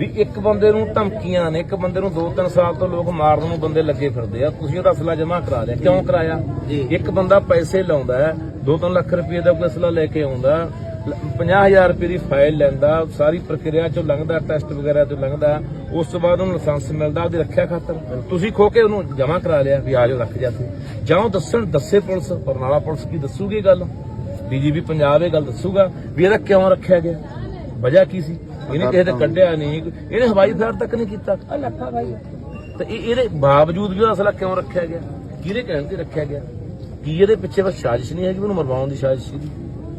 ਵੀ ਇੱਕ ਬੰਦੇ ਨੂੰ ਧਮਕੀਆਂ ਨੇ ਇੱਕ ਬੰਦੇ ਨੂੰ 2-3 ਸਾਲ ਤੋਂ ਲੋਕ ਮਾਰਨ ਨੂੰ ਬੰਦੇ ਲੱਗੇ ਫਿਰਦੇ ਆ। ਤੁਸੀਂ ਉਹਦਾ ਅਸਲਾ ਜਮ੍ਹਾਂ ਕਰਾ ਲਿਆ। ਕਿਉਂ ਕਰਾਇਆ? ਇੱਕ ਬੰਦਾ ਪੈਸੇ ਲਾਉਂਦਾ ਹੈ 2-3 ਲੱਖ ਰੁਪਏ ਦਾ ਕੋਈ ਅਸਲਾ ਲੈ ਕੇ ਆਉਂਦਾ 50000 ਰੁਪਏ ਦੀ ਫਾਈਲ ਲੈਂਦਾ ਸਾਰੀ ਪ੍ਰਕਿਰਿਆ ਚੋਂ ਲੰਘਦਾ ਟੈਸਟ ਵਗੈਰਾ ਚੋਂ ਲੰਘਦਾ ਉਸ ਤੋਂ ਬਾਅਦ ਉਹਨੂੰ ਲਾਇਸੈਂਸ ਮਿਲਦਾ ਉਹਦੀ ਰੱਖਿਆ ਖਾਤਰ। ਤੁਸੀਂ ਖੋ ਕੇ ਉਹਨੂੰ ਜਮ੍ਹਾਂ ਕਰਾ ਲਿਆ ਵੀ ਆ ਜਾਓ ਰੱਖ ਜਾ ਤੂੰ। ਜਾਂ ਦੱਸਣ ਦੱਸੇ ਪੁਲਿਸ ਬਰਨਾਲਾ ਪੁਲਿਸ ਕੀ ਦੱਸੂਗੀ ਗੱਲ? ਡੀਜੀਪੀ ਪੰਜਾਬ ਇਹ ਗੱਲ ਦੱਸੂਗਾ ਵੀ ਇਹਦਾ ਕਿਉਂ ਰੱਖਿਆ ਗਿਆ? ਵਜ੍ਹਾ ਕੀ ਸੀ? ਇਹਨੇ ਕਿਸੇ ਤੇ ਕੱਢਿਆ ਨਹੀਂ। ਇਹਨੇ ਹਵਾਈ ਫਾਇਰ ਤੱਕ ਨਹੀਂ ਕੀਤਾ। ਆ ਲੱਖਾ ਭਾਈ ਤੇ ਇਹ ਇਹਦੇ ਬਾਵਜੂਦ ਵੀ ਅਸਲਾ ਕਿਉਂ ਰੱਖਿਆ ਗਿਆ? ਕਿਹਦੇ ਕਹਿਣ ਤੇ ਰੱਖਿਆ ਗਿਆ? ਕੀ ਇਹਦੇ ਪਿੱਛੇ ਬਸ ਸਾਜ਼ਿਸ਼ ਨਹੀਂ ਹੈ ਕਿ ਉਹਨੂੰ ਮਰਵਾਉਣ ਦੀ ਸਾਜ਼ਿਸ਼ ਸੀ।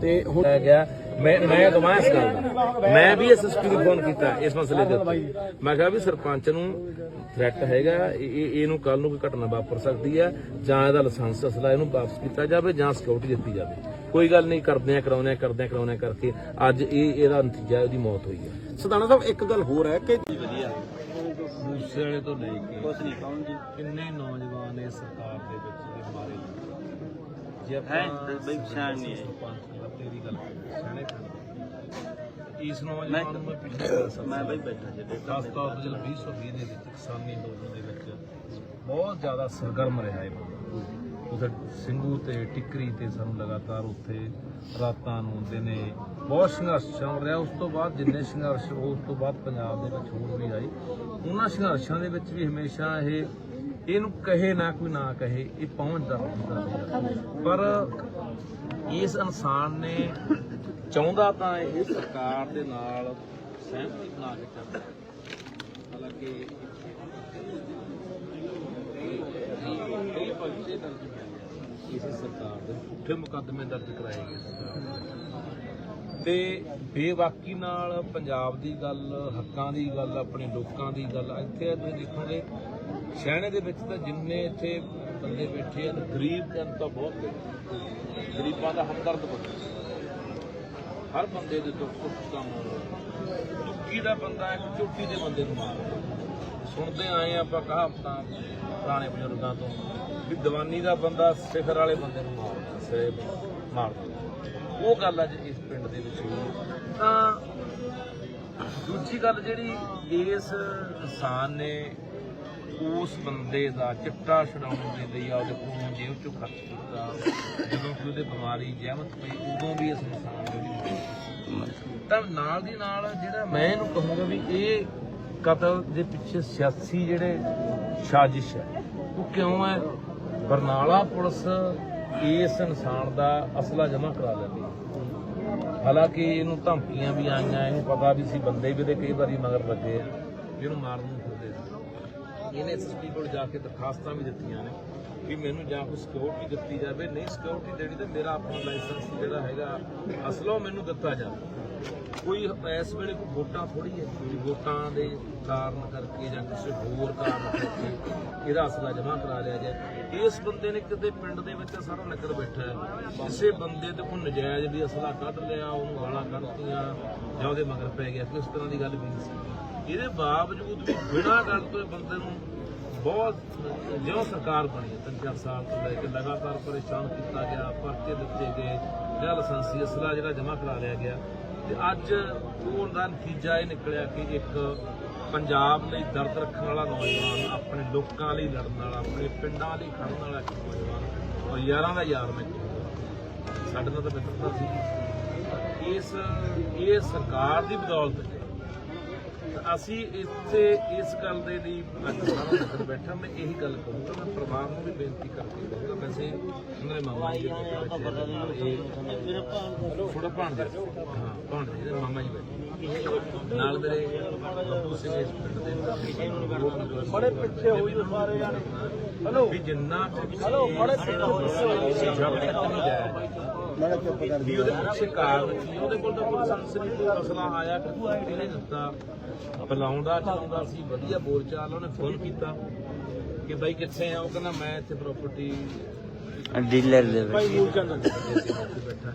ਤੇ ਹੁਣ ਆ ਗਿਆ ਮੈਂ ਮੈਂ ਗਵਾਹ ਇਸ ਗੱਲ ਮੈਂ ਵੀ ਐਸਐਸਪੀ ਨੂੰ ਫੋਨ ਕੀਤਾ ਇਸ ਮਸਲੇ ਦੇ ਉੱਤੇ। ਮੈਂ ਕਿਹਾ ਵੀ ਸਰਪੰਚ ਨੂੰ ਥ੍ਰੈਟ ਹੈਗਾ ਇਹ- ਇਹਨੂੰ ਕੱਲ ਨੂੰ ਕੋਈ ਘਟਨਾ ਵਾਪਰ ਸਕਦੀ ਹੈ ਜਾਂ ਇਹਦਾ ਲਾਇਸੈਂਸ ਅਸਲਾ ਇਹਨੂੰ ਵਾਪਸ ਕੀਤਾ ਜਾਵੇ ਜਾਂ ਸਿਕਿਉਰਿਟੀ ਦਿੱਤੀ ਜਾਵੇ। ਕੋਈ ਗੱਲ ਨਹੀਂ ਕਰਦੇ ਆ ਕਰਾਉਨੇ ਆ ਕਰਦੇ ਆ ਕਰਾਉਨੇ ਆ ਕਰਕੇ ਅੱਜ ਇਹ ਇਹਦਾ ਨਤੀਜਾ ਉਹਦੀ ਮੌਤ ਹੋਈ ਹੈ ਸਦਾਨਾ ਸਾਹਿਬ ਇੱਕ ਗੱਲ ਹੋਰ ਹੈ ਕਿ ਮੂਸੇ ਵਾਲੇ ਤੋਂ ਲੈ ਕੇ ਕੁਝ ਨਹੀਂ ਕਹੂੰ ਜੀ ਕਿੰਨੇ ਨੌਜਵਾਨ ਇਸ ਸਰਕਾਰ ਦੇ ਵਿੱਚ ਮਾਰੇ ਜੇ ਹੈ, ਬਈ ਪਛਾਣ ਨਹੀਂ ਹੈ। ਤੇਰੀ ਗੱਲ ਸਿਆਣੇ। ਇਸ ਨੌਜਵਾਨ ਨੂੰ ਮੈਂ ਸਮਝਿਆ। ਮੈਂ ਬਈ ਬੈਠਾ ਖਾਸ ਤੌਰ ਤੇ ਜਦੋਂ 2020 ਦੇ ਵਿੱਚ ਕਿਸਾਨੀ ਅੰਦੋਲਨ ਦੇ ਵਿੱਚ ਬਹੁਤ ਜ਼ਿਆਦਾ ਸਰਗਰਮ ਰਿਹਾ ਇਹ ਬੰਦਾ ਸਿੰਘੂ ਤੇ ਟਿੱਕਰੀ ਤੇ ਸਾਨੂੰ ਲਗਾਤਾਰ ਉੱਥੇ ਰਾਤਾਂ ਨੂੰ ਦਿਨੇ ਬਹੁਤ ਸੰਘਰਸ਼ ਚੱਲ ਰਿਹਾ ਉਸ ਤੋਂ ਬਾਅਦ ਜਿੰਨੇ ਸੰਘਰਸ਼ ਉਸ ਤੋਂ ਬਾਅਦ ਪੰਜਾਬ ਦੇ ਵਿੱਚ ਹੋਰ ਵੀ ਆਏ ਉਹਨਾਂ ਸੰਘਰਸ਼ਾਂ ਦੇ ਵਿੱਚ ਵੀ ਹਮੇਸ਼ਾ ਇਹ ਇਹਨੂੰ ਕਹੇ ਨਾ ਕੋਈ ਨਾ ਕਹੇ ਇਹ ਪਹੁੰਚਦਾ ਹੁੰਦਾ ਪਰ ਇਸ ਇਨਸਾਨ ਨੇ ਚਾਹੁੰਦਾ ਤਾਂ ਇਹ ਸਰਕਾਰ ਦੇ ਨਾਲ ਸਹਿਮਤੀ ਬਣਾ ਕੇ ਚੱਲਦਾ ਹਾਲਾਂਕਿ ਇਸੇ ਸਰਕਾਰ ਦੇ ਪੁੱਠੇ ਮੁਕੱਦਮੇ ਦਰਜ ਕਰਾਏ ਗਏ ਤੇ ਬੇਵਾਕੀ ਨਾਲ ਪੰਜਾਬ ਦੀ ਗੱਲ, ਹੱਕਾਂ ਦੀ ਗੱਲ, ਆਪਣੇ ਲੋਕਾਂ ਦੀ ਗੱਲ, ਇੱਥੇ ਤੁਸੀਂ ਦੇਖੋਗੇ, ਸ਼ਹਿਣੇ ਦੇ ਵਿੱਚ ਤਾਂ ਜਿੰਨੇ ਇੱਥੇ ਬੰਦੇ ਬੈਠੇ ਹਨ, ਗਰੀਬ ਜਨਤਾ ਬਹੁਤ ਬੈਠੀ ਗਰੀਬਾਂ ਦਾ ਹਮਦਰਦ ਬੰਦਾ ਹਰ ਬੰਦੇ ਦੇ ਦੁੱਖ ਸੁੱਖ ਕੰਮ ਆਉਂਦਾ ਦੁੱਖੀ ਦਾ ਬੰਦਾ ਇੱਕ ਚੋਟੀ ਦੇ ਬੰਦੇ ਨੂੰ ਮਾਰਦਾ ਸੁਣਦੇ ਆਏ ਆਪਾਂ ਕਹਾਵਤਾਂ ਪੁਰਾਣੇ ਬਜ਼ੁਰਗਾਂ ਤੋਂ, ਵੀ ਦੀਵਾਨੀ ਦਾ ਬੰਦਾ ਸਿਖਰ ਵਾਲੇ ਬੰਦੇ ਨੂੰ ਮਾਰਦਾ ਸਿਰੇ ਮਾਰਦਾ ਉਹ ਗੱਲ ਅੱਜ ਇਸ ਪਿੰਡ ਦੇ ਵਿੱਚ ਹੋਈ ਤਾਂ ਦੂਜੀ ਗੱਲ ਜਿਹੜੀ ਇਸ ਇਨਸਾਨ ਨੇ ਉਸ ਬੰਦੇ ਦਾ ਚਿੱਟਾ ਛਡਾਉਣ ਦੇ ਲਈ ਆਪਦੇ ਕੋਲੋਂ ਜੇਬ ਚੋਂ ਖਰਚ ਕੀਤਾ ਜਦੋਂ ਕਿ ਉਹਦੇ ਬਿਮਾਰੀ ਜਹਿਮਤ ਪਈ ਉਦੋਂ ਵੀ ਇਸ ਇਨਸਾਨ ਦੀ ਹੋਈ। ਤਾਂ ਨਾਲ ਦੀ ਨਾਲ ਜਿਹੜਾ ਮੈਂ ਇਹਨੂੰ ਕਹੂੰਗਾ ਵੀ ਇਹ ਕਤਲ ਦੇ ਪਿੱਛੇ ਸਿਆਸੀ ਜਿਹੜੇ ਸਾਜ਼ਿਸ਼ ਹੈ। ਉਹ ਕਿਉਂ ਹੈ? ਬਰਨਾਲਾ ਪੁਲਿਸ ਇਸ ਇਨਸਾਨ ਦਾ ਅਸਲਾ ਜਮ੍ਹਾਂ ਕਰਾ ਲੈਂਦੀ ਹੈ। ਹਾਲਾਂਕਿ ਇਹਨੂੰ ਧਮਕੀਆਂ ਵੀ ਆਈਆਂ, ਇਹਨੂੰ ਪਤਾ ਵੀ ਸੀ, ਬੰਦੇ ਵੀ ਇਹਦੇ ਕਈ ਵਾਰੀ ਮਗਰ ਲੱਗੇ ਆ, ਵੀ ਇਹਨੂੰ ਮਾਰਨ ਨੂੰ ਫਿਰਦੇ ਸੀ। ਇਹਨੇ ਐਸਐਸਪੀ ਕੋਲ ਜਾ ਕੇ ਦਰਖਾਸਤਾਂ ਵੀ ਦਿੱਤੀਆਂ ਨੇ ਵੀ ਮੈਨੂੰ ਜਾਂ ਕੋਈ ਸਿਕਿਉਰਿਟੀ ਦਿੱਤੀ ਜਾਵੇ। ਨਹੀਂ ਸਿਕਿਉਰਿਟੀ ਦੇਣੀ ਤੇ ਮੇਰਾ ਆਪਣਾ ਲਾਇਸੈਂਸ ਜਿਹੜਾ ਹੈਗਾ, ਅਸਲੋ ਮੈਨੂੰ ਦਿੱਤਾ ਜਾਵੇ। ਕੋਈ ਇਸ ਵੇਲੇ ਕੋਈ ਵੋਟਾਂ ਥੋੜੀ ਹੈ? ਕੋਈ ਵੋਟਾਂ ਦੇ ਕਾਰਨ ਕਰਕੇ ਜਾਂ ਕਿਸੇ ਹੋਰ ਕਾਰਨ ਕਰਕੇ ਇਹਦਾ ਅਸਲਾ ਜਮ੍ਹਾਂ ਕਰਾ ਲਿਆ ਜਾਏ ਇਸ ਬੰਦੇ ਨੇ ਕਿਤੇ ਪਿੰਡ ਦੇ ਵਿੱਚ ਸਾਰਾ ਨਗਰ ਬੈਠਾ ਹੈ। ਕਿਸੇ ਬੰਦੇ ਤੇ ਕੋਈ ਨਜਾਇਜ਼ ਵੀ ਅਸਲਾ ਕੱਢ ਲਿਆ, ਉਹਨੂੰ ਗਾਲਾਂ ਕੱਢਤੀਆਂ ਜਾਂ ਉਹਦੇ ਮਗਰ ਪੈ ਗਿਆ ਕਿਸ ਤਰ੍ਹਾਂ ਦੀ ਗੱਲ ਵੀ ਨਹੀਂ ਸੀ। ਇਹਦੇ ਬਾਵਜੂਦ ਵੀ ਬਿਨਾਂ ਗੱਲ ਤੋਂ ਬੰਦੇ ਨੂੰ ਬਹੁਤ ਜਿਉਂ ਸਰਕਾਰ ਬਣੀ ਤਿੰਨ ਚਾਰ ਸਾਲ ਤੋਂ ਲੈ ਕੇ ਲਗਾਤਾਰ ਪਰੇਸ਼ਾਨ ਕੀਤਾ ਗਿਆ, ਪਰਚੇ ਦਿੱਤੇ ਗਏ, ਜਾਂ ਲਾਇਸੈਂਸੀ ਅਸਲਾ ਜਿਹੜਾ ਜਮ੍ਹਾਂ ਕਰਾ ਲਿਆ ਗਿਆ। ਤੇ ਅੱਜ ਉਹਦਾ ਨਤੀਜਾ ਇਹ ਨਿਕਲਿਆ ਕਿ ਇੱਕ ਪੰਜਾਬ ਲਈ ਦਰਦ ਰੱਖਣ ਵਾਲਾ ਨੌਜਵਾਨ, ਆਪਣੇ ਲੋਕਾਂ ਲਈ ਲੜਨ ਵਾਲਾ, ਆਪਣੇ ਪਿੰਡਾਂ ਲਈ ਖੜਨ ਵਾਲਾ ਇੱਕ ਨੌਜਵਾਨ ਔਰ ਯਾਰਾਂ ਦਾ ਯਾਰ ਮੈਂ ਸਾਡੇ ਨਾਲ ਤਾਂ ਮਿੱਤਰਤਾ ਸੀ। ਇਸ, ਇਹ ਸਰਕਾਰ ਦੀ ਬਦੌਲਤ ਅਸੀਂ ਇੱਥੇ ਇਸ ਗੱਲ ਦੇ ਲਈ ਅੱਜ ਸਾਰਾ ਨਗਰ ਬੈਠਾ ਮੈਂ ਇਹੀ ਗੱਲ ਕਹੂੰਗਾ ਮੈਂ ਪਰਿਵਾਰ ਨੂੰ ਵੀ ਬੇਨਤੀ ਕਰਕੇ ਕਹੂੰਗਾ ਵੈਸੇ ਉਹਨਾਂ ਦੇ ਮਾਮਾ ਜੀ ਬੈਠੇ ਥੋੜਾ ਭਾਂਡਾ ਹਾਂ ਭਾਂਡਾ ਜੀ ਮਾਮਾ ਜੀ ਬੈਠੇ ਨਾਲ ਮੇਰੇ ਬੱਬੂ ਸਿੰਘ ਇਸ ਪਿੰਡ ਦੇ ਬੜੇ ਪਿੱਛੇ ਹੋਈ ਸਾਰੇ ਜਾਣੇ। ਹਲੋ ਵੀ ਜਿੰਨਾ ਹਲੋ ਬੜੇ ਪਿੱਛੇ ਵੀ ਉਹਦੇ ਪਿੱਛੇ ਕਾਰਨ ਕੀ ਉਹਦੇ ਕੋਲ ਤਾਂ ਕੋਈ ਸੰਸ ਨਹੀਂ ਕੋਈ ਮਸਲਾ ਆਇਆ। ਕਿ ਇਹਨੇ ਦਿੱਤਾ? ਬੁਲਾਉਂਦਾ ਚਲਾਉਂਦਾ ਸੀ ਵਧੀਆ ਬੋਲ ਚਾਲ ਉਹਨੇ ਫੋਨ ਕੀਤਾ। ਕਿ ਬਾਈ ਕਿੱਥੇ ਆ? ਉਹ ਕਹਿੰਦਾ ਮੈਂ ਇੱਥੇ ਪ੍ਰਾਪਰਟੀ ਡੀਲਰ ਦੇ ਭਾਈ ਮੂਲ ਚੰਦ ਬੈਠਾ।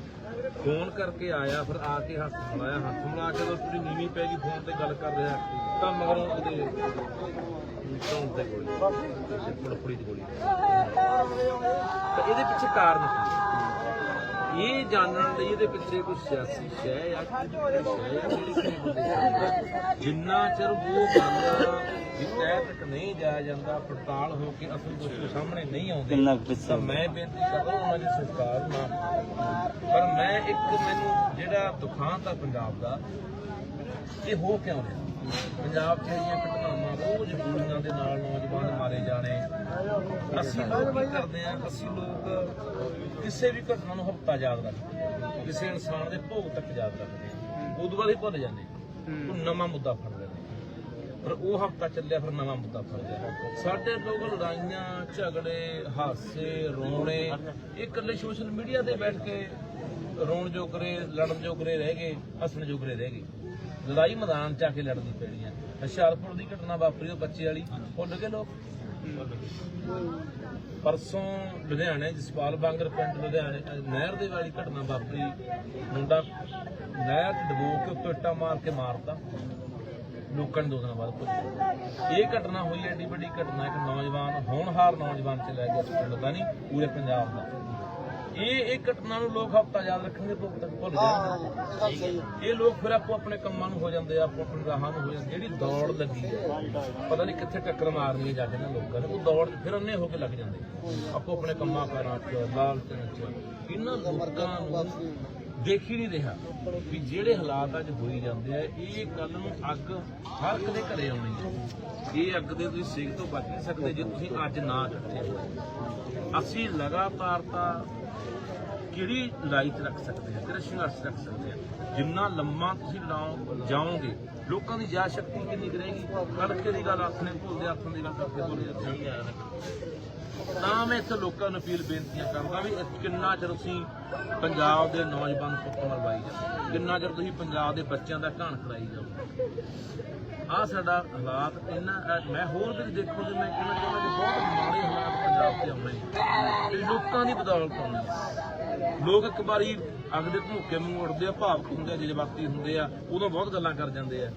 ਫੋਨ ਕਰਕੇ ਆਇਆ ਫਿਰ ਆ ਕੇ ਹੱਥ ਮਿਲਾਇਆ ਹੱਥ ਮਿਲਾ ਕੇ ਜਦੋਂ ਪੂਰੀ ਨੀਵੀਂ ਪੈ ਗਈ ਫੋਨ ਤੇ ਗੱਲ ਕਰ ਰਿਹਾ। ਤਾਂ ਮਗਰੋਂ ਉਹਦੇ ਚੌਂਕ ਤੇ ਗੋਲੀ ਤੇ ਫੁੜਫੁੜੀ ਦੀ ਗੋਲੀ ਤਾਂ ਇਹਦੇ ਪਿੱਛੇ ਕਾਰਨ ਕੀ? ਹੈ? ਇਹ ਜਾਣਨ ਲਈ ਇਹਦੇ ਪਿੱਛੇ ਕੋਈ ਸਿਆਸੀ ਸ਼ੈ ਬੰਦੇ ਹੈ। ਜਿੰਨਾ ਚਿਰ ਉਹ ਗੱਲ ਦੀ ਤਹਿ ਤੱਕ ਨਹੀਂ ਜਾਇਆ ਜਾਂਦਾ ਪੜਤਾਲ ਹੋ ਕੇ ਅਸਲ ਦੋਸ਼ੀ ਸਾਹਮਣੇ ਨਹੀਂ ਆਉਂਦੇ ਤਾਂ ਮੈਂ ਬੇਨਤੀ ਕਰਦਾ ਉਹਨਾਂ ਦੀ ਸਰਕਾਰ ਨਾ ਪਰ ਮੈਂ ਇੱਕ ਮੈਨੂੰ ਜਿਹੜਾ ਦੁਖਾਂਤ ਆ ਪੰਜਾਬ ਦਾ ਇਹ ਹੋ ਕਿਉਂ ਰਿਹਾ? ਪੰਜਾਬ 'ਚ ਜਿਹੜੀਆਂ ਘਟਨਾਵਾਂ ਰੋਜ਼ ਗੋਲੀਆਂ ਦੇ ਨਾਲ ਨੌਜਵਾਨ ਮਾਰੇ ਜਾਣੇ ਅਸੀਂ ਲੋਕ ਕੀ ਕਰਦੇ ਆ ਅਸੀਂ ਲੋਕ ਕਿਸੇ ਵੀ ਘਟਨਾ ਨੂੰ ਹਫਤਾ ਯਾਦ ਰੱਖਦੇ ਹਾਂ। ਕਿਸੇ ਇਨਸਾਨ ਦੇ ਭੋਗ ਤੱਕ ਯਾਦ ਰੱਖਦੇ ਹਾਂ ਉਦੋਂ ਬਾਅਦ ਹੀ ਭੁੱਲ ਜਾਂਦੇ ਹਾਂ। ਉਹ ਨਵਾਂ ਮੁੱਦਾ ਫੜ ਲੈਂਦੇ। ਪਰ ਉਹ ਹਫਤਾ ਚੱਲਿਆ ਫਿਰ ਨਵਾਂ ਮੁੱਦਾ ਫੜ ਲਿਆ ਸਾਡੇ ਲੋਕ ਲੜਾਈਆਂ ਝਗੜੇ ਹਾਸੇ ਰੋਣੇ ਇਹ ਇਕੱਲੇ ਸੋਸ਼ਲ ਮੀਡੀਆ ਤੇ ਬੈਠ ਕੇ ਰੋਣ ਜੋਗਰੇ ਲੜਨ ਜੋਗਰੇ ਰਹਿ ਗਏ ਹੱਸਣ ਜੋਗਰੇ ਰਹਿ ਗਏ ਲੜਾਈ ਮੈਦਾਨ ਚ ਆ ਕੇ ਲੜਨੀ ਪੈਣੀ ਹੈ ਹੁਸ਼ਿਆਰਪੁਰ ਦੀ ਘਟਨਾ ਵਾਪਰੀ ਉਹ ਬੱਚੇ ਵਾਲੀ। ਭੁੱਲ ਗਏ ਲੋਕ? ਪਰਸੋਂ ਲੁਧਿਆਣੇ ਜਸਪਾਲ ਬਾਂਗਰ ਪਿੰਡ ਲੁਧਿਆਣੇ ਨਹਿਰ ਦੇ ਵਾਲੀ ਘਟਨਾ ਵਾਪਰੀ। ਮੁੰਡਾ ਨਹਿਰ 'ਚ ਡਬੋ ਕੇ ਉੱਤੇ ਇੱਟਾਂ ਮਾਰ ਕੇ ਮਾਰਤਾ। ਲੋਕਾਂ ਨੇ ਦੋ ਦਿਨਾਂ ਬਾਅਦ ਭੁੱਲ ਇਹ ਘਟਨਾ ਹੋਈ ਐਡੀ ਵੱਡੀ ਘਟਨਾ ਇੱਕ ਨੌਜਵਾਨ ਹੋਣਹਾਰ ਨੌਜਵਾਨ ਚ ਲੈ ਗਿਆ ਪਿੰਡ। ਦਾ ਨਹੀਂ ਪੂਰੇ ਪੰਜਾਬ ਦਾ। ਇਹ ਇਹ ਘਟਨਾ ਨੂੰ ਲੋਕ ਹਫਤਾ ਯਾਦ ਰੱਖਣਗੇ ਭੁੱਲ ਤੱਕ ਭੁੱਲ ਜਾਣਗੇ। ਇਹ ਲੋਕ ਫਿਰ ਆਪੋ ਆਪਣੇ ਕੰਮਾਂ ਨੂੰ ਹੋ ਜਾਂਦੇ ਆ ਆਪੋ ਆਪਣੇ ਰਾਹਾਂ ਨੂੰ ਹੋ ਜਾਂਦੇ ਜਿਹੜੀ ਦੌੜ ਲੱਗੀ ਹੈ ਪਤਾ ਨਹੀਂ ਕਿੱਥੇ ਟੱਕਰ ਮਾਰਨੀ ਹੈ ਜਾ ਕੇ ਨਾ ਲੋਕਾਂ ਨੇ ਉਹ ਦੌੜ ਫਿਰ ਅੰਨੇ ਹੋ ਕੇ ਲੱਗ ਜਾਂਦੇ ਆਪੋ ਆਪਣੇ ਕੰਮਾਂ ਕਾਰਾਂ 'ਚ ਲਾਲਚਾਂ 'ਚ ਇਹਨਾਂ ਲੋਕਾਂ ਨੂੰ ਦੇਖ ਹੀ ਨਹੀਂ ਰਿਹਾ ਵੀ ਜਿਹੜੇ ਹਾਲਾਤ ਅੱਜ ਹੋਈ ਜਾਂਦੇ ਆ ਇਹ ਕੱਲ ਨੂੰ ਅੱਗ ਹਰ ਇੱਕ ਦੇ ਘਰੇ ਆਉਣੀ ਹੈ ਇਹ ਅੱਗ ਦੇ ਤੁਸੀਂ ਸੇਕ ਤੋਂ ਬਚ ਨਹੀਂ ਸਕਦੇ ਜੇ ਤੁਸੀਂ ਅੱਜ ਨਾ ਇਕੱਠੇ ਹੋਏ। ਅਸੀਂ ਲਗਾਤਾਰ ਤਾਂ ਕਿਹੜੀ ਲੜਾਈ 'ਚ ਰੱਖ ਸਕਦੇ ਆ ਕਿਹੜਾ ਸੰਘਰਸ਼ ਰੱਖ ਸਕਦੇ ਆ? ਜਿੰਨਾ ਲੰਮਾ ਤੁਸੀਂ ਲੜਾਓ ਜਾਓਗੇ ਲੋਕਾਂ ਦੀ ਯਾਦ ਸ਼ਕਤੀ ਕਿੰਨੀ ਕੁ ਰਹੇਗੀ? ਕੜਕੇ ਦੀ ਗੱਲ ਆਥਣੇ ਭੁੱਲਦੇ ਆਥਣ ਦੀ ਗੱਲ ਕਰਕੇ ਭੁੱਲ ਜਾਂਦੇ। ਆ ਤਾਂ ਮੈਂ ਇੱਥੇ ਲੋਕਾਂ ਨੂੰ ਅਪੀਲ ਬੇਨਤੀਆਂ ਕਰਦਾ ਵੀ ਕਿੰਨਾ ਚਿਰ ਤੁਸੀਂ ਪੰਜਾਬ ਦੇ ਨੌਜਵਾਨ ਪੁੱਤ ਮਰਵਾਈ ਜਾਓ ਕਿੰਨਾ ਚਿਰ ਤੁਸੀਂ ਪੰਜਾਬ ਦੇ ਬੱਚਿਆਂ ਦਾ ਘਾਣ ਖੜਾਈ ਜਾਓ ਆ ਸਾਡਾ ਹਾਲਾਤ ਇਹਨਾਂ ਮੈਂ ਹੋਰ ਵੀ ਦੇਖੋ ਜੇ ਮੈਂ ਕਹਿਣਾ ਚਾਹੁੰਦਾ ਕਿ ਬਹੁਤ ਮਾੜੇ ਹਾਲਾਤ ਪੰਜਾਬ 'ਚ ਆਉਣੇ ਲੋਕਾਂ ਦੀ ਬਦੌਲਤ ਆਉਣੀ। ਲੋਕ ਇੱਕ ਵਾਰੀ ਅੱਗ ਦੇ ਧਮੂਕੇ ਮੂੰਹ ਉੱਡਦੇ ਆ ਭਾਵਕ ਹੁੰਦੇ ਆ ਜਜ਼ਬਾਤੀ ਹੁੰਦੇ ਆ ਉਦੋਂ ਬਹੁਤ ਗੱਲਾਂ ਕਰ ਜਾਂਦੇ ਆ।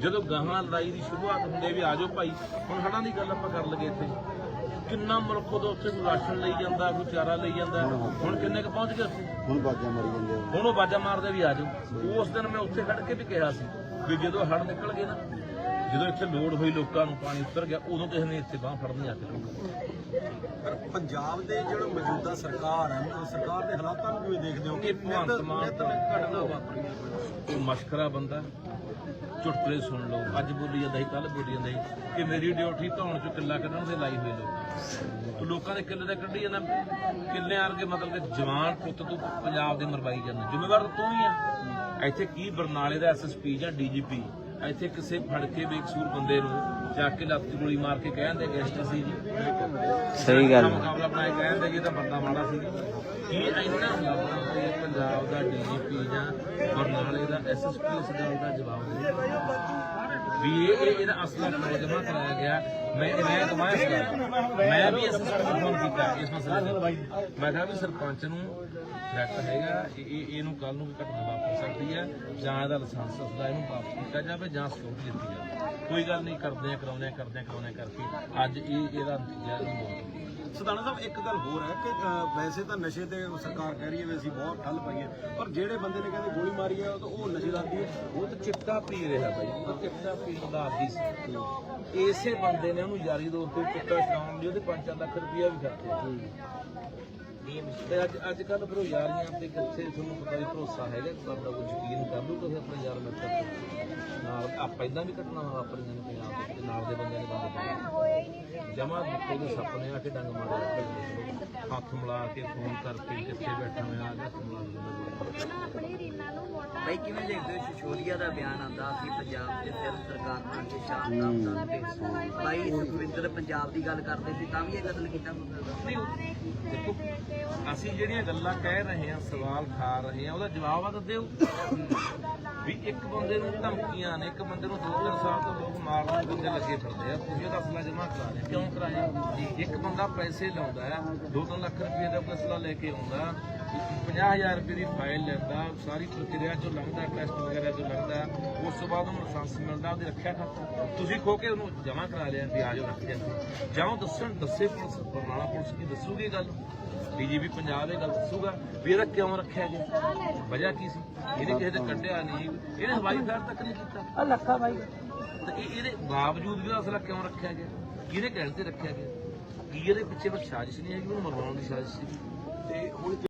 ਜਦੋਂ ਗਾਹਾਂ ਲੜਾਈ ਦੀ ਸ਼ੁਰੂਆਤ ਹੁੰਦੀ ਆ ਵੀ ਆਜੋ ਭਾਈ ਹੁਣ ਹੜਾਂ ਦੀ ਗੱਲ ਆਪਾਂ ਕਰ ਲਗੇ ਇੱਥੇ। ਕਿੰਨਾ ਮੁਲਕ ਉੱਥੇ ਕੋਈ ਰਾਸ਼ਨ ਲਈ ਜਾਂਦਾ ਕੋਈ ਚਾਰਾ ਲਈ ਜਾਂਦਾ ਹੁਣ ਕਿੰਨੇ ਕੁ ਪਹੁੰਚ ਗਏ ਉੱਥੇ? ਹੁਣ ਬਾਜਾਂ ਮਾਰੀ ਜਾਂਦੇ ਆ। ਹੁਣ ਉਹ ਬਾਜਾ ਮਾਰਦੇ ਵੀ ਆ ਜਾਓ। ਉਸ ਦਿਨ ਮੈਂ ਉੱਥੇ ਖੜ ਕੇ ਵੀ ਕਿਹਾ ਸੀ ਵੀ ਜਦੋਂ ਹੜ ਨਿਕਲ ਗਏ ਨਾ ਜਦੋਂ ਇੱਥੇ ਲੋੜ ਹੋਈ ਲੋਕਾਂ ਨੂੰ ਪਾਣੀ ਉਤਰ ਗਿਆ ਉਦੋਂ ਕਿਸੇ ਨੇ ਇੱਥੇ ਬਾਹ ਫੜਨੀ ਆ ਕੇ ਪਰ ਪੰਜਾਬ ਦੇ ਜਿਹੜਾ ਮੌਜੂਦਾ ਸਰਕਾਰ ਹੈ ਉਹ ਸਰਕਾਰ ਦੇ ਹਾਲਾਤਾਂ ਨੂੰ ਕਿਵੇਂ ਦੇਖਦੇ ਹੋ? ਇਹ ਭਗਵੰਤ ਮਾਨ ਤਾਂ ਘਟਨਾ ਵਾਪਰੀ ਉਹ ਮਸ਼ਕਰਾ ਬੰਦਾ ਚੁਟਕਲੇ ਸੁਣ ਲਓ ਅੱਜ ਬੋਲੀ ਜਾਂਦਾ ਸੀ ਕੱਲ ਬੋਲੀ ਜਾਂਦਾ ਸੀ ਕਿ ਮੇਰੀ ਡਿਊਟੀ ਧੌਣ ਚੋਂ ਕਿੱਲਾ ਕੱਢਣ ਦੇ ਲਾਈ ਹੋਈ ਲੋਕ। ਤੂੰ ਲੋਕਾਂ ਦੇ ਕਿੱਲੇ ਦਾ ਕੱਢੀ ਜਾਂਦਾ ਕਿੱਲੇ ਵਰਗੇ ਮਤਲਬ ਕਿ ਜਵਾਨ ਪੁੱਤ ਤੂੰ ਪੰਜਾਬ ਦੇ ਮਰਵਾਈ ਜਾਂਦਾ ਜ਼ਿੰਮੇਵਾਰ ਤਾਂ ਤੂੰ ਹੀ ਆ। ਇੱਥੇ ਕੀ ਬਰਨਾਲੇ ਦਾ ਐਸਐਸਪੀ ਜਾਂ ਡੀਜੀਪੀ ਇੱਥੇ ਕਿਸੇ ਫੜ ਕੇ ਬੇਕਸੂਰ ਬੰਦੇ ਨੂੰ ਚੱਕ ਕੇ ਲੱਤ 'ਚ ਗੋਲੀ ਮਾਰ ਕੇ ਕਹਿੰਦੇ ਗੈਸਟ ਸੀ ਜੀ। ਸਹੀ ਗੱਲ। ਮੁਕਾਬਲਾ ਬਣਾਏ ਕਹਿੰਦੇ ਜੀ ਤਾਂ ਬੰਦਾ ਮਾੜਾ ਸੀ। ਕੀ ਇੰਨਾ ਪੰਜਾਬ ਦਾ ਡੀਜੀਪੀ ਜਾਂ ਬਰਨਾਲੇ ਦਾ ਐਸਐਸਪੀ ਇਸ ਗੱਲ ਦਾ ਜਵਾਬ ਦੇ ਵੀ ਇਹ ਇਹ- ਇਹਦਾ ਅਸਲਾ ਜਮਾ ਕਰਾਇਆ ਗਿਆ। ਮੈਂ ਮੈਂ ਕਮਾਇਆ ਇਸ। ਮੈਂ ਵੀ ਐਸਐਸਪੀ ਨੂੰ ਫੋਨ ਕੀਤਾ ਇਸ ਮਸਲੇ ਤੇ ਮੈਂ ਕਿਹਾ ਵੀ ਸਰਪੰਚ ਨੂੰ ਥ੍ਰੈਟ ਹੈਗਾ ਇਹ ਇਹ- ਇਹਨੂੰ ਕੱਲ ਨੂੰ ਵੀ ਘਟਨਾ ਵਾਪਰ ਸਕਦੀ ਹੈ ਜਾਂ ਇਹਦਾ ਲਾਇਸੈਂਸ ਅਸਲਾ ਇਹਨੂੰ ਵਾਪਸ ਕੀਤਾ ਜਾਵੇ ਜਾਂ ਸਿਕਿਉਰਿਟੀ ਦਿੱਤੀ ਜਾਵੇ। ਕੋਈ ਗੱਲ ਨਹੀਂ ਕਰਦੇ ਆ ਕਰਾਉਂਦੇ ਆ ਕਰਦੇ ਆ ਕਰਾਉਂਦੇ ਆ ਕਰਕੇ ਅੱਜ ਇਹ ਇਹਦਾ ਨਤੀਜਾ ਮੌਤ ਗਈ। ਸਦਾਨਾ ਸਾਹਿਬ ਇੱਕ ਗੱਲ ਹੋਰ ਹੈ ਕਿ ਅ, ਵੈਸੇ ਤਾਂ ਨਸ਼ੇ ਤੇ ਸਰਕਾਰ ਕਹਿ ਰਹੀ ਹੈ ਵੀ ਅਸੀਂ ਬਹੁਤ ਠੱਲ ਪਾਈ ਹੈ ਪਰ ਜਿਹੜੇ ਬੰਦੇ ਨੇ ਕਹਿੰਦੇ ਗੋਲੀ ਮਾਰੀ ਹੈ ਉਹ ਤਾਂ ਉਹ ਨਸ਼ੇ ਦਾ ਆਦੀ ਹੈ ਉਹ ਤਾਂ ਚਿੱਟਾ ਪੀ ਰਿਹਾ ਬਾਈ ਉਹ ਚਿੱਟਾ ਪੀਣ ਦਾ ਆਦੀ ਸੀ। ਇਸੇ ਬੰਦੇ ਨੇ ਉਹਨੂੰ ਯਾਰੀ ਦੋਸਤ ਤੇ ਚਿੱਟਾ ਛਡਾਉਣ ਲਈ ਉਹਦੇ 5 ਲੱਖ ਰੁਪਇਆ ਵੀ ਖਰਚਿਆ। ਤੇ ਅੱਜ ਅੱਜ ਕੱਲ ਫਿਰ ਉਹ ਯਾਰੀਆਂ ਤੇ ਕਿੱਥੇ ਤੁਹਾਨੂੰ ਪਤਾ ਵੀ ਭਰੋਸਾ ਹੈਗਾ ਕਰਦਾ ਕੋਈ ਯਕੀਨ ਕਰ ਲੂ ਤੁਸੀਂ ਆਪਣੇ ਯਾਰ ਮਿੱਤਰ। ਨਾਲ ਆ ਪਹਿਲਾਂ ਵੀ ਘਟਨਾ ਵਾਪਰੀਆਂ ਨੇ ਪੰਜਾਬ ਦੇ ਨਾਲ ਦੇ ਬੰਦੇ ਨੇ ਬੰਦ ਜਮਾ ਦਿੱਤੇ ਦੇ ਸੁਪਨੇ ਆ ਕੇ ਡੰਗ ਮਾਰੇ ਹੱਥ ਮਿਲਾ ਕੇ ਫੋਨ ਕਰਕੇ ਕਿੱਥੇ ਬੈਠਾ ਹੋਇਆ ਆ ਗਿਆ ਹੱਥ ਮਿਲਾ ਕੇ ਭਾਈ ਕਿਵੇਂ ਦੇਖਦੇ ਹੋ? ਸ਼ਿਸ਼ੋਦੀਆ ਦਾ ਬਿਆਨ ਆਂਦਾ ਸੀ ਪੰਜਾਬ ਦੇ ਸਿਰ ਸਰਕਾਰ ਨਾਲ ਤੇ ਸ਼ਾਮ ਦਾ ਭਾਈ ਸੁਖਵਿੰਦਰ ਪੰਜਾਬ ਦੀ ਗੱਲ ਕਰਦੇ ਸੀ ਤਾਂ ਵੀ ਇਹ ਕਤਲ ਕੀਤਾ ਨਹੀਂ, ਦੇਖੋ ਅਸੀਂ ਜਿਹੜੀਆਂ ਗੱਲਾਂ ਕਹਿ ਰਹੇ ਹਾਂ, ਸਵਾਲ ਖਾ ਰਹੇ ਹਾਂ, ਉਹਦਾ ਜਵਾਬ ਆ ਤਾਂ ਦਿਓ। ਵੀ ਇੱਕ ਬੰਦੇ ਨੂੰ ਧਮਕੀਆਂ ਨੇ, ਇੱਕ ਬੰਦੇ ਨੂੰ ਦੋ ਤਿੰਨ ਸਾਲ ਤੋਂ ਲੋਕ ਮਾਰਨ ਦੇ ਬੰਦੇ ਲੱਗੇ ਫਿਰਦੇ ਆ। ਤੁਸੀਂ ਉਹਦਾ ਅਸਲਾ ਜਮ੍ਹਾਂ ਕਰਾ ਰਹੇ ਕਿਉਂ ਕਰਾਇਆ? ਇੱਕ ਬੰਦਾ ਪੈਸੇ ਲਾਉਂਦਾ ਹੈ, ਦੋ ਤਿੰਨ ਲੱਖ ਰੁਪਏ ਦਾ ਕੋਈ ਲੈ ਕੇ ਆਉਂਦਾ। 50000 ਰੁਪਏ ਦੀ ਫਾਈਲ ਲੈਂਦਾ ਸਾਰੀ ਪ੍ਰਕਿਰਿਆ ਚੋਂ ਲੰਘਦਾ ਟੈਸਟ ਵਗੈਰਾ ਚੋਂ ਲੰਘਦਾ ਉਸ ਤੋਂ ਬਾਅਦ ਉਹਨੂੰ ਲਾਇਸੈਂਸ ਮਿਲਦਾ ਉਹਦੀ ਰੱਖਿਆ ਖਾਤਾ। ਤੁਸੀਂ ਖੋ ਕੇ ਉਹਨੂੰ ਜਮ੍ਹਾਂ ਕਰਾ ਲਿਆ ਵੀ ਆ ਜਾਓ ਰੱਖ ਜਾਂਦੇ ਜਾਂ ਉਹ ਦੱਸਣ ਦੱਸੇ ਪੁਲਿਸ ਬਰਨਾਲਾ ਪੁਲਿਸ ਕੀ ਦੱਸੂਗੀ ਗੱਲ? ਡੀਜੀਪੀ ਪੰਜਾਬ ਇਹ ਗੱਲ ਦੱਸੂਗਾ ਵੀ ਇਹਦਾ ਕਿਉਂ ਰੱਖਿਆ ਗਿਆ? ਵਜ੍ਹਾ ਕੀ ਸੀ? ਇਹਨੇ ਕਿਸੇ ਦੇ ਕੱਢਿਆ ਨਹੀਂ ਇਹਨੇ ਹਵਾਈ ਫਾਇਰ ਤੱਕ ਨਹੀਂ ਕੀਤਾ। ਆ ਲੱਖਾ ਬਾਈ। ਤੇ ਇਹ ਇਹਦੇ ਬਾਵਜੂਦ ਵੀ ਉਹਦਾ ਅਸਲਾ ਕਿਉਂ ਰੱਖਿਆ ਗਿਆ? ਕਿਹਦੇ ਕਹਿਣ ਤੇ ਰੱਖਿਆ ਗਿਆ? ਕੀ ਇਹਦੇ ਪਿੱਛੇ ਕੋਈ ਸਾਜ਼ਿਸ਼ ਨਹੀਂ ਹੈਗੀ ਉਹਨੂੰ ਮਰਵਾਉਣ ਦੀ ਸਾਜ਼ਿਸ਼ ਸੀ। ਤੇ ਹੁਣ